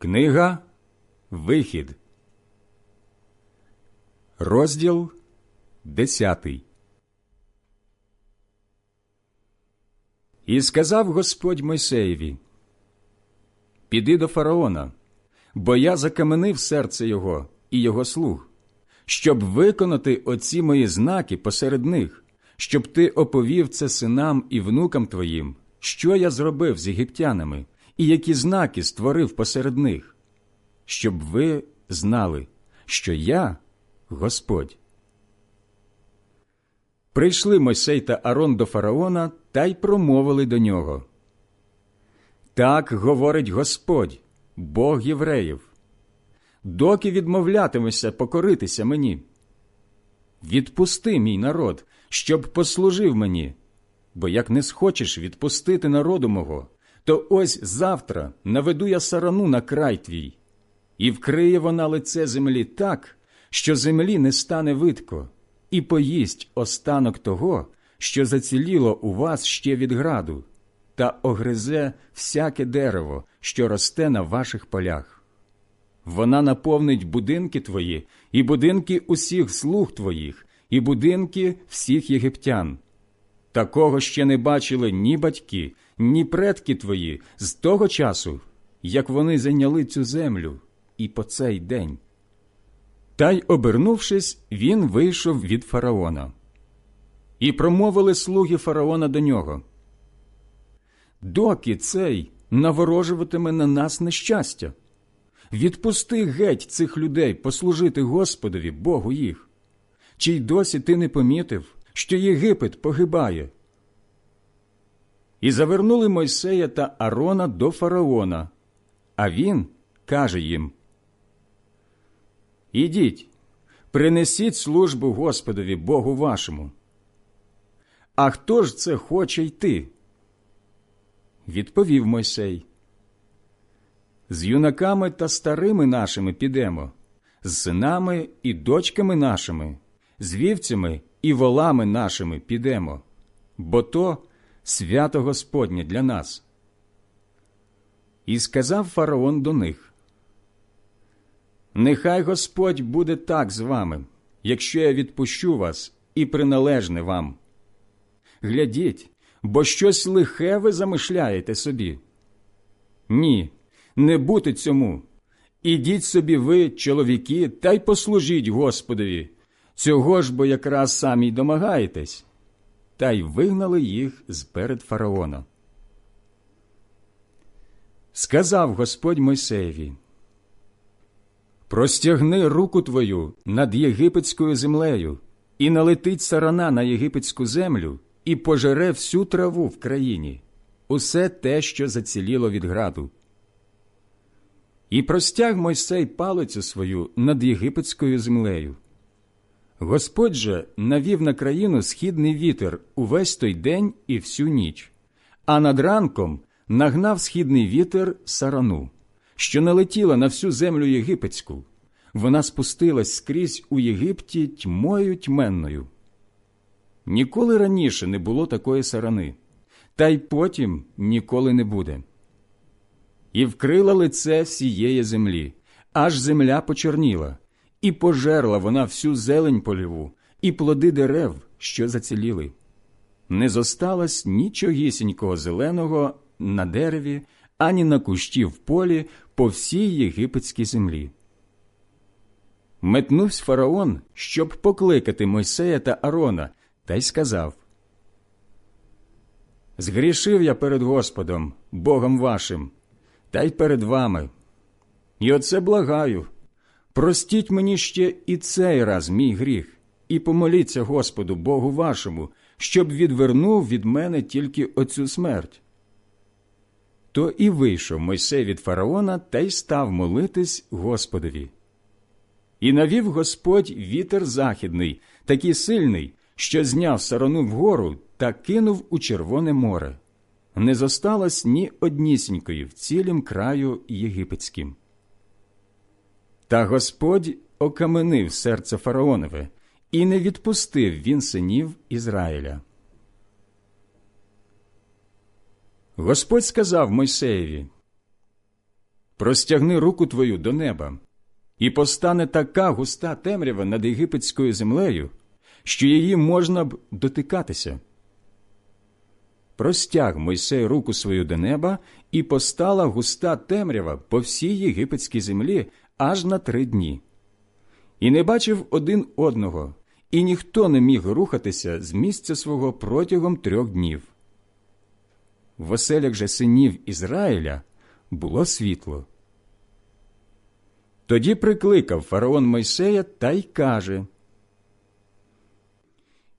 Книга Вихід, розділ десятий. І сказав Господь Мойсеєві: Піди до фараона, бо я закаменив серце його і його слуг, щоб виконати оці мої знаки посеред них, щоб ти оповів це синам і внукам твоїм, що я зробив з єгиптянами і які знаки створив посеред них, щоб ви знали, що я Господь. Прийшли Мойсей та Арон до фараона та й промовили до нього. Так говорить Господь, Бог євреїв. Доки відмовлятимешся покоритися мені. Відпусти мій народ, щоб послужив мені, бо як не схочеш відпустити народу мого, то ось завтра наведу я сарану на край твій, і вкриє вона лице землі так, що землі не стане видко, і поїсть останок того, що заціліло у вас ще від граду, та огризе всяке дерево, що росте на ваших полях. Вона наповнить будинки твої, і будинки усіх слуг твоїх, і будинки всіх єгиптян. Такого ще не бачили ні батьки, ні предки твої з того часу, як вони зайняли цю землю, і по цей день. Та й, обернувшись, він вийшов від фараона. І промовили слуги фараона до нього. Доки цей наворожуватиме на нас нещастя. Відпусти геть цих людей послужити Господові, Богу їх. Чи й досі ти не помітив, що Єгипет погибає? І завернули Мойсея та Арона до фараона, а він каже їм: Ідіть, принесіть службу Господові Богу вашому. А хто ж це хоче йти? Відповів Мойсей. З юнаками та старими нашими підемо, з синами і дочками нашими, з вівцями і волами нашими підемо, бо то свято Господнє для нас. І сказав фараон до них: Нехай Господь буде так з вами, якщо я відпущу вас і приналежне вам. Глядіть, бо щось лихе ви замишляєте собі. Ні, не бути цьому. Ідіть собі ви, чоловіки, та й послужіть Господові. Цього ж бо якраз самі й домагаєтесь. Та й вигнали їх з перед фараона. Сказав Господь Мойсеєві Простягни руку твою над єгипетською землею, і налетить сарана на єгипетську землю, і пожере всю траву в країні, усе те, що заціліло від граду. І простяг Мойсей палицю свою над єгипетською землею. Господь же навів на країну східний вітер увесь той день і всю ніч, а над ранком нагнав східний вітер сарану, що налетіла на всю землю єгипетську. Вона спустилась скрізь у Єгипті тьмою тьменною. Ніколи раніше не було такої сарани, та й потім ніколи не буде. І вкрила лице всієї землі, аж земля почорніла, і пожерла вона всю зелень поліву, і плоди дерев, що заціліли. Не зосталось нічогісінького зеленого на дереві, ані на кущі в полі по всій єгипетській землі. Метнувся фараон, щоб покликати Мойсея та Арона, та й сказав Згрішив я перед Господом, Богом вашим, та й перед вами. І оце благаю. Простіть мені ще і цей раз мій гріх, і помоліться Господу Богу вашому, щоб відвернув від мене тільки оцю смерть. То і вийшов Мойсей від фараона та й став молитись Господові. І навів Господь вітер західний, такий сильний, що зняв сарану вгору та кинув у Червоне море. Не зосталось ні однісінької в цілім краю єгипетським. Та Господь окаменив серце фараонове, і не відпустив він синів Ізраїля. Господь сказав Мойсеєві простягни руку твою до неба, і постане така густа темрява над єгипетською землею, що її можна б дотикатися. Простяг Мойсей руку свою до неба, і постала густа темрява по всій єгипетській землі аж на три дні. І не бачив один одного, і ніхто не міг рухатися з місця свого протягом трьох днів. В оселях же синів Ізраїля було світло. Тоді прикликав фараон Мойсея та й каже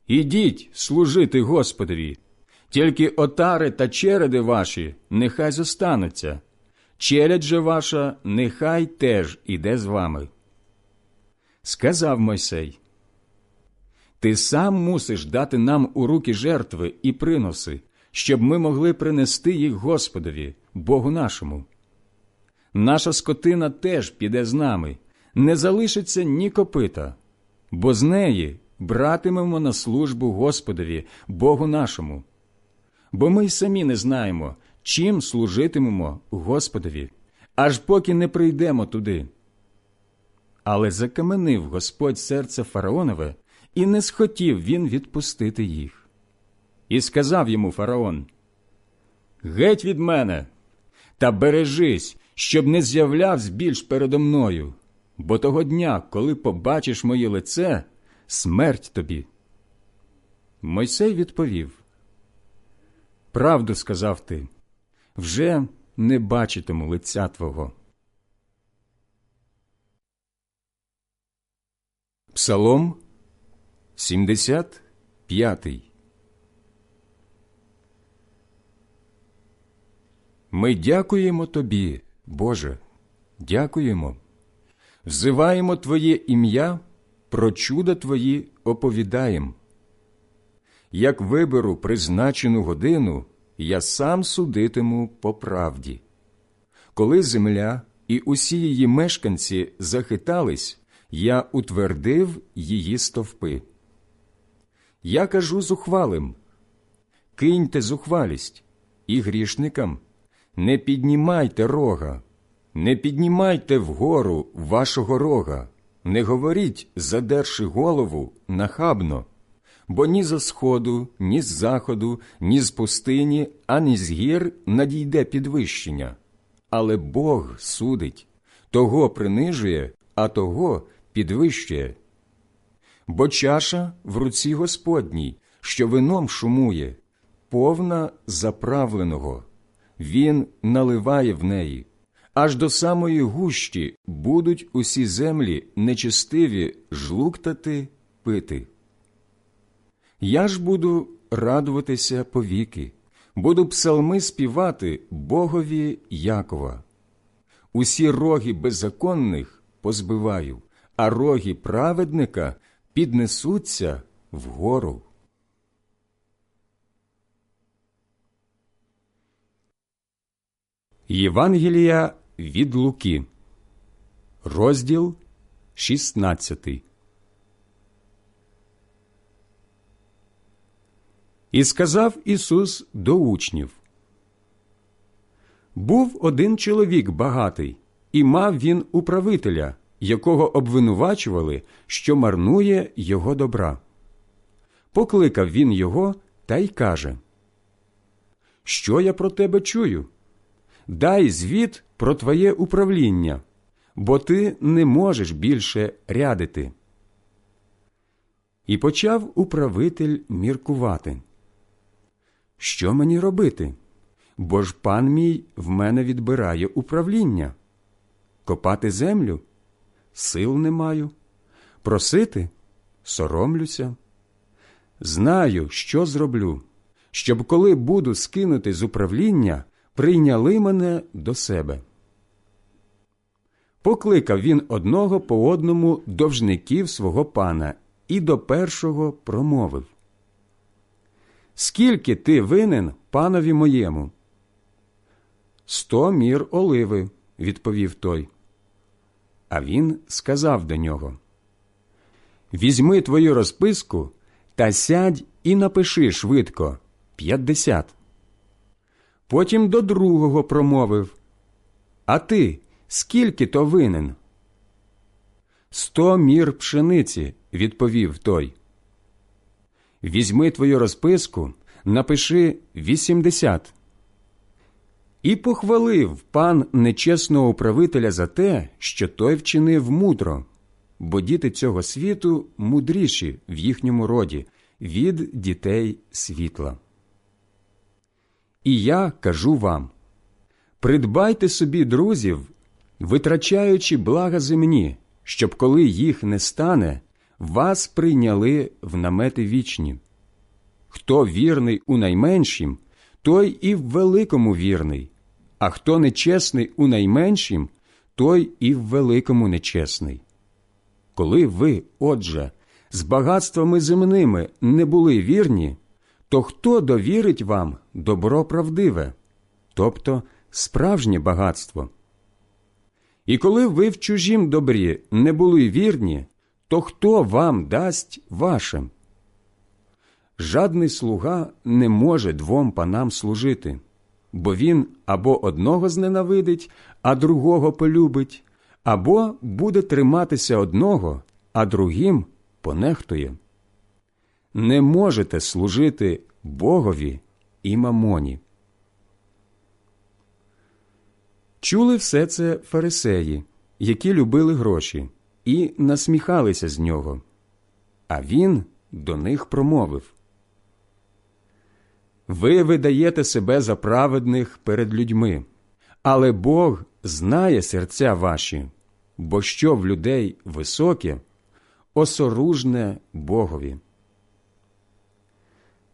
Ідіть служити Господові, тільки отари та череди ваші нехай зостануться, челядь же ваша нехай теж іде з вами. Сказав Мойсей, Ти сам мусиш дати нам у руки жертви і приноси, щоб ми могли принести їх Господові, Богу нашому. Наша скотина теж піде з нами, не залишиться ні копита, бо з неї братимемо на службу Господові, Богу нашому. Бо ми й самі не знаємо, чим служитимемо Господові, аж поки не прийдемо туди. Але закаменив Господь серце фараонове, і не схотів він відпустити їх. І сказав йому фараон: Геть від мене, та бережись, щоб не з'являвся більш передо мною, бо того дня, коли побачиш моє лице, смерть тобі. Мойсей відповів: Правду сказав ти, вже не бачитиму лиця твого. Псалом 75 Ми дякуємо Тобі, Боже, дякуємо, взиваємо Твоє ім'я, про чуда Твої оповідаєм. Як виберу призначену годину, я сам судитиму по правді. Коли земля і усі її мешканці захитались, я утвердив її стовпи. Я кажу зухвалим киньте зухвалість і грішникам не піднімайте рога, не піднімайте вгору вашого рога, не говоріть, задерши голову нахабно, бо ні за сходу, ні з заходу, ні з пустині, ані з гір надійде підвищення. Але Бог судить, того принижує, а того підвищує. Бо чаша в руці Господній, що вином шумує, повна заправленого. Він наливає в неї, аж до самої гущі будуть усі землі нечистиві жлуктати пити. Я ж буду радуватися повіки, буду псалми співати Богові Якова. Усі роги беззаконних позбиваю, а роги праведника піднесуться вгору. Євангелія від Луки, розділ 16. І сказав Ісус до учнів Був один чоловік багатий, і мав він управителя, якого обвинувачували, що марнує його добра. Покликав він його та й каже Що я про тебе чую? дай звіт про твоє управління, бо ти не можеш більше рядити. І почав управитель міркувати. Що мені робити? Бо ж пан мій в мене відбирає управління. Копати землю сил не маю, просити соромлюся. Знаю, що зроблю, щоб коли буду скинути з управління, прийняли мене до себе. Покликав він одного по одному довжників свого пана і до першого промовив Скільки ти винен панові моєму? Сто мір оливи, відповів той. А він сказав до нього Візьми твою розписку та сядь і напиши швидко п'ятдесят. Потім до другого промовив А ти скільки то винен? Сто мір пшениці, відповів той. Візьми твою розписку, напиши вісімдесят. І похвалив пан нечесного управителя за те, що той вчинив мудро, бо діти цього світу мудріші в їхньому роді від дітей світла. І я кажу вам придбайте собі друзів, витрачаючи блага земні, щоб коли їх не стане, вас прийняли в намети вічні. Хто вірний у найменшім, той і в великому вірний, а хто нечесний у найменшім, той і в великому нечесний. Коли ви, отже, з багатствами земними не були вірні, то хто довірить вам добро правдиве, тобто справжнє багатство? І коли ви в чужім добрі не були вірні, то хто вам дасть ваше? Жадний слуга не може двом панам служити, бо він або одного зненавидить, а другого полюбить, або буде триматися одного, а другим понехтує. Не можете служити Богові і мамоні. Чули все це фарисеї, які любили гроші, і насміхалися з нього. А він до них промовив Ви видаєте себе за праведних перед людьми, але Бог знає серця ваші, бо що в людей високе, осоружне Богові.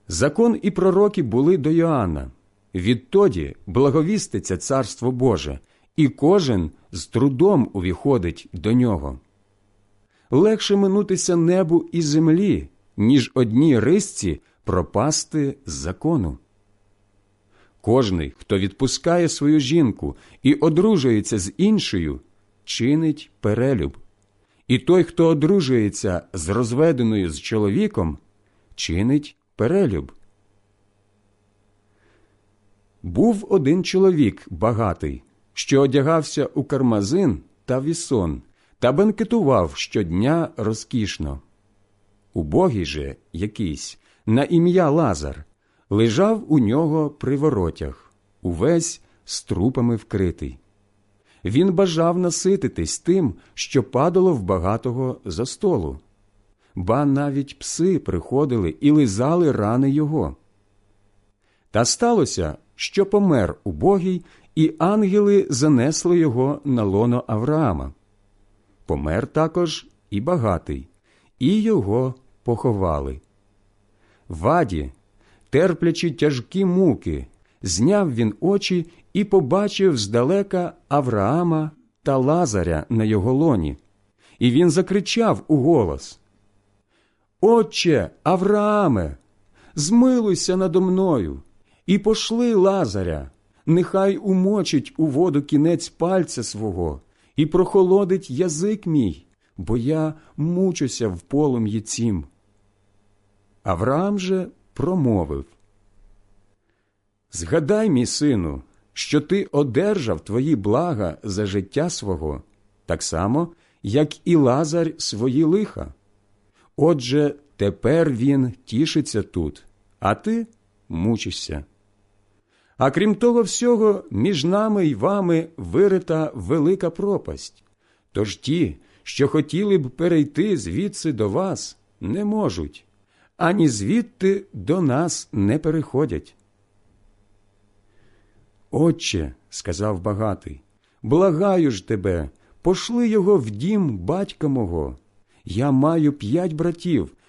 Закон і пророки були до Йоанна. Відтоді благовіститься Царство Боже, і кожен з трудом увіходить до нього. Легше минутися небу і землі, ніж одній рисці пропасти з закону. Кожний, хто відпускає свою жінку і одружується з іншою, чинить перелюб. І той, хто одружується з розведеною з чоловіком, чинить перелюб. Був один чоловік багатий, що одягався у кармазин та вісон та бенкетував щодня розкішно. Убогий же якийсь, на ім'я Лазар, лежав у нього при воротях, увесь з трупами вкритий. Він бажав насититись тим, що падало в багатого за столу. Ба навіть пси приходили і лизали рани його. Та сталося, що помер убогий, і ангели занесли його на лоно Авраама. Помер також і багатий, і його поховали. Ваді, терплячи тяжкі муки, зняв він очі і побачив здалека Авраама та Лазаря на його лоні. І він закричав у голос Отче, Аврааме, змилуйся надо мною і пошли Лазаря, нехай умочить у воду кінець пальця свого і прохолодить язик мій, бо я мучуся в полум'ї цім. Авраам же промовив Згадай, мій сину, що ти одержав твої блага за життя свого, так само, як і Лазар свої лиха. Отже, тепер він тішиться тут, а ти мучишся. А крім того всього, між нами й вами вирита велика пропасть. Тож ті, що хотіли б перейти звідси до вас, не можуть, ані звідти до нас не переходять. Отче, сказав багатий, благаю ж тебе, пошли його в дім батька мого. Я маю п'ять братів,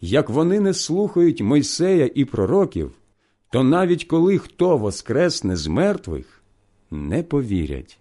як вони не слухають Мойсея і пророків, то навіть коли хто воскресне з мертвих, не повірять.